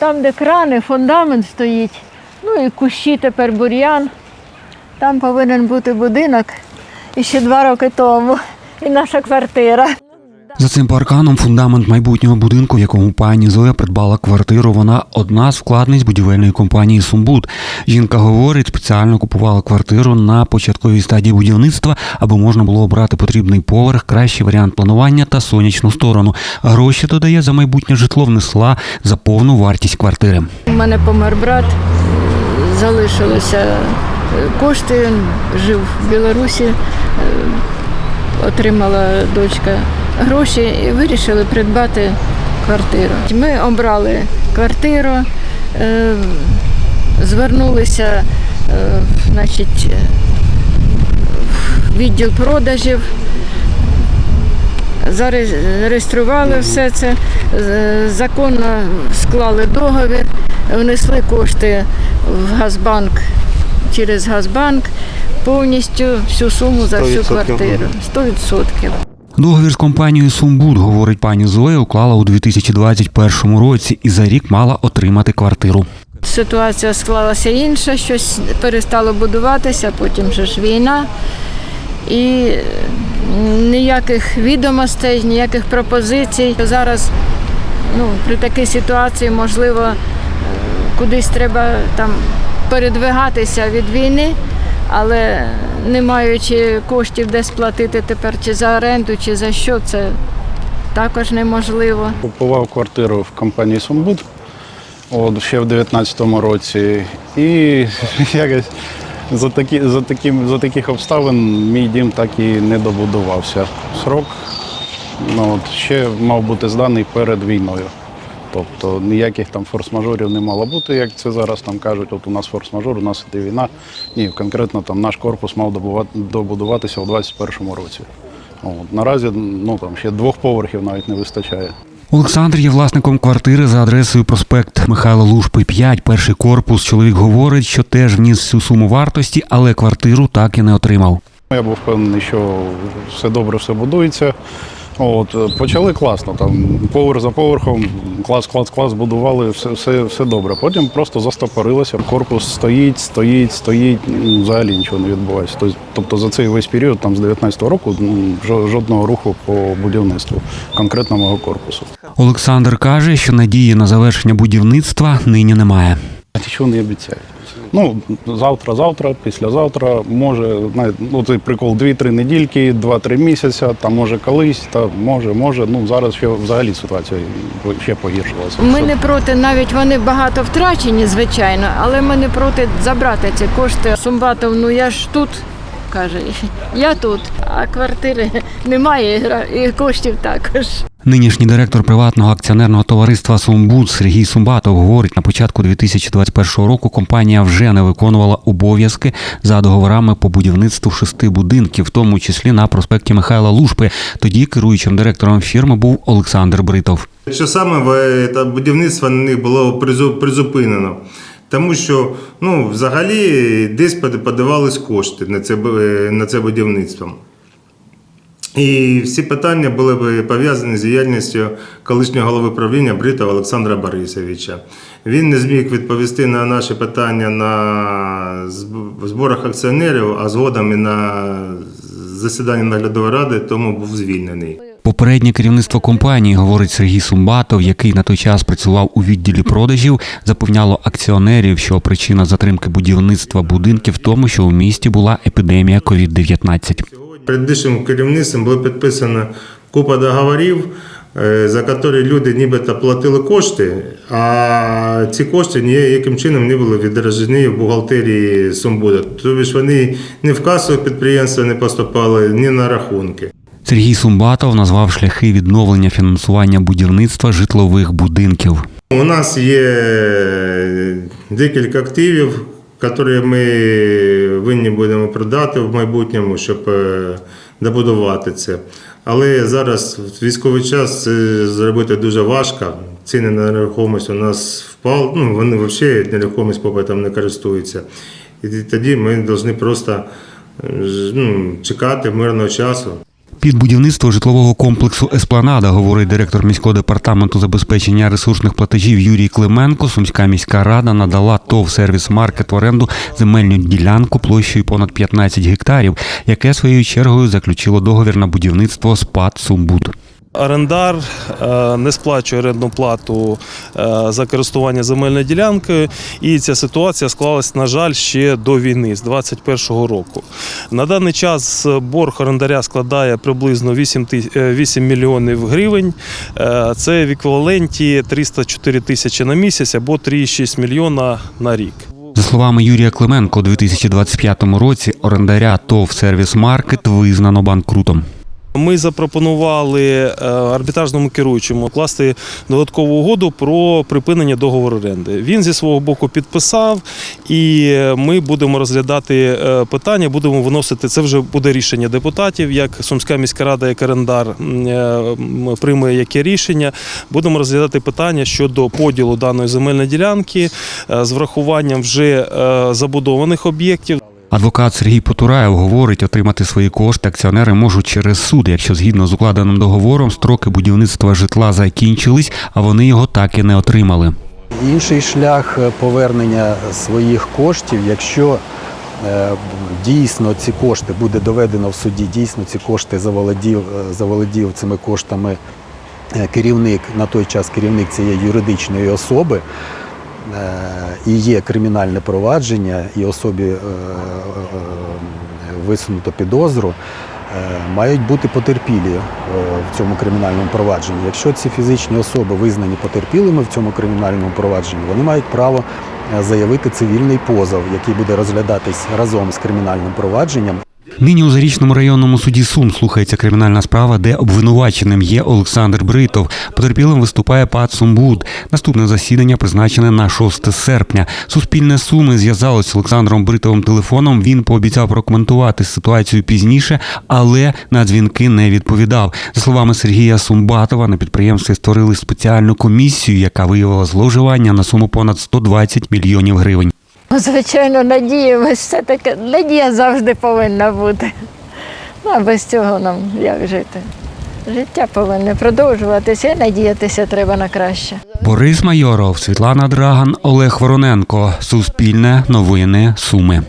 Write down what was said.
Там, де крани, фундамент стоїть, ну і кущі тепер бур'ян. Там повинен бути будинок і ще два роки тому. І наша квартира. За цим парканом фундамент майбутнього будинку, в якому пані Зоя придбала квартиру. Вона одна з вкладниць будівельної компанії Сумбуд. Жінка говорить, спеціально купувала квартиру на початковій стадії будівництва, аби можна було обрати потрібний поверх, кращий варіант планування та сонячну сторону. Гроші додає за майбутнє житло внесла за повну вартість квартири. У мене помер брат, залишилися е, кошти, жив в Білорусі, е, отримала дочка гроші і вирішили придбати квартиру. Ми обрали квартиру, е, звернулися е, значить, е, в відділ продажів. Зареєстрували все це, законно склали договір, внесли кошти в Газбанк через Газбанк, повністю всю суму за всю 100%. квартиру. 100%. Договір з компанією Сумбуд, говорить пані Зоя, уклала у 2021 році і за рік мала отримати квартиру. Ситуація склалася інша, щось перестало будуватися, потім же ж війна. І ніяких відомостей, ніяких пропозицій. Зараз ну, при такій ситуації, можливо, е, кудись треба там передвигатися від війни, але не маючи коштів де сплатити тепер чи за оренду, чи за що, це також неможливо. Купував квартиру в компанії Сумбуд от, ще в 2019 році. І якось за, такі, за, таким, за таких обставин мій дім так і не добудувався. Срок ну, от, ще мав бути зданий перед війною. Тобто ніяких там форс-мажорів не мало бути, як це зараз там кажуть, от у нас форс-мажор, у нас іде війна. Ні, конкретно там наш корпус мав добудуватися у 2021 році. От, наразі ну, там, ще двох поверхів навіть не вистачає. Олександр є власником квартири за адресою проспект Михайла Лушпи 5, перший корпус. Чоловік говорить, що теж вніс всю суму вартості, але квартиру так і не отримав. Я був впевнений, що все добре, все будується. От, почали класно, там поверх за поверхом, клас, клас, клас будували, все, все, все добре. Потім просто застопорилося. Корпус стоїть, стоїть, стоїть, ну, взагалі нічого не відбувається. Тобто- Тобто за цей весь період, там з 19-го року, ну, жодного руху по будівництву конкретно мого корпусу. Олександр каже, що надії на завершення будівництва нині немає. Нічого не обіцяють. Ну, завтра, завтра, післязавтра, може, ну цей прикол 2-3 недільки, 2-3 місяця, там може колись, та може, може. Ну зараз ще взагалі ситуація ще погіршилася. Ми не проти, навіть вони багато втрачені, звичайно, але ми не проти забрати ці кошти. Сумбатов, ну я ж тут, каже, я тут, а квартири немає і коштів також. Нинішній директор приватного акціонерного товариства Сумбуд Сергій Сумбатов говорить, на початку 2021 року компанія вже не виконувала обов'язки за договорами по будівництву шести будинків, в тому числі на проспекті Михайла Лушпи. Тоді керуючим директором фірми був Олександр Бритов. Що саме та будівництво на них було призу- призупинено? Тому що ну, взагалі десь под- подавались кошти на це, е, на це будівництво. І всі питання були б пов'язані з діяльністю колишнього голови правління Бритова Олександра Борисовича. Він не зміг відповісти на наші питання на зборах акціонерів, а згодом і на засіданні наглядової ради, тому був звільнений. Попереднє керівництво компанії, говорить Сергій Сумбатов, який на той час працював у відділі продажів, запевняло акціонерів, що причина затримки будівництва будинків в тому, що у місті була епідемія COVID-19. Предыдущим керівництвом було підписано купа договорів, е, за які люди нібито платили кошти, а ці кошти ніяким чином не були відражені в бухгалтерії Сумбуда. Тобто ж вони ні в касу підприємства не поступали, ні на рахунки. Сергій Сумбатов назвав шляхи відновлення фінансування будівництва житлових будинків. У нас є декілька активів, які ми винні будемо продати в майбутньому, щоб е, добудувати це. Але зараз в військовий час це зробити дуже важко. Ціни на нерухомість у нас впали. Ну, вони взагалі нерухомість попитом не користуються. І тоді ми повинні просто е, ну, чекати мирного часу. Під будівництво житлового комплексу Еспланада, говорить директор міського департаменту забезпечення ресурсних платежів Юрій Клименко. Сумська міська рада надала ТОВ сервіс маркет в оренду земельну ділянку площею понад 15 гектарів, яке своєю чергою заключило договір на будівництво СПАД Сумбуд. Орендар е, не сплачує орендну плату е, за користування земельною ділянкою, і ця ситуація склалась, на жаль, ще до війни з 2021 року. На даний час борг орендаря складає приблизно 8, ти- е, 8 мільйонів гривень. Це в еквіваленті 304 тисячі на місяць або 3,6 мільйона на рік. За словами Юрія Клименко, у 2025 році орендаря ТОВ сервіс маркет визнано банкрутом. Ми запропонували е, арбітражному керуючому укласти додаткову угоду про припинення договору оренди. Він зі свого боку підписав, і ми будемо розглядати е, питання, будемо виносити. Це вже буде рішення депутатів, як Сумська міська рада, як орендар е, прийме яке рішення. Будемо розглядати питання щодо поділу даної земельної ділянки е, з врахуванням вже е, забудованих об'єктів. Адвокат Сергій Потураєв говорить, отримати свої кошти акціонери можуть через суд, якщо згідно з укладеним договором строки будівництва житла закінчились, а вони його так і не отримали. Інший шлях е, повернення своїх коштів, якщо е, дійсно ці кошти буде доведено в суді, дійсно ці кошти заволодів, е, заволодів цими коштами керівник на той час керівник цієї юридичної особи. Е, І є кримінальне провадження, і особі е, е, висунуто підозру, мають бути потерпілі в цьому кримінальному провадженні. Якщо ці фізичні особи визнані потерпілими в цьому кримінальному провадженні, вони мають право заявити цивільний позов, який буде розглядатись разом з кримінальним провадженням. Нині у Зарічному районному суді Сум слухається кримінальна справа, де обвинуваченим є Олександр Бритов. Потерпілим виступає ПАД Сумбуд. Наступне засідання призначене на 6 серпня. Суспільне суми зв'язалось з Олександром Бритовим телефоном. Він пообіцяв прокоментувати ситуацію пізніше, але на дзвінки не відповідав. За словами Сергія Сумбатова, на підприємстві створили спеціальну комісію, яка виявила зловживання на суму понад 120 мільйонів гривень. Ну, Звичайно, надія все таки надія завжди повинна бути. Ну, а без цього нам як жити? Життя повинне продовжуватися і надіятися треба на краще. Борис Майоров, Світлана Драган, Олег Вороненко. Суспільне новини Суми.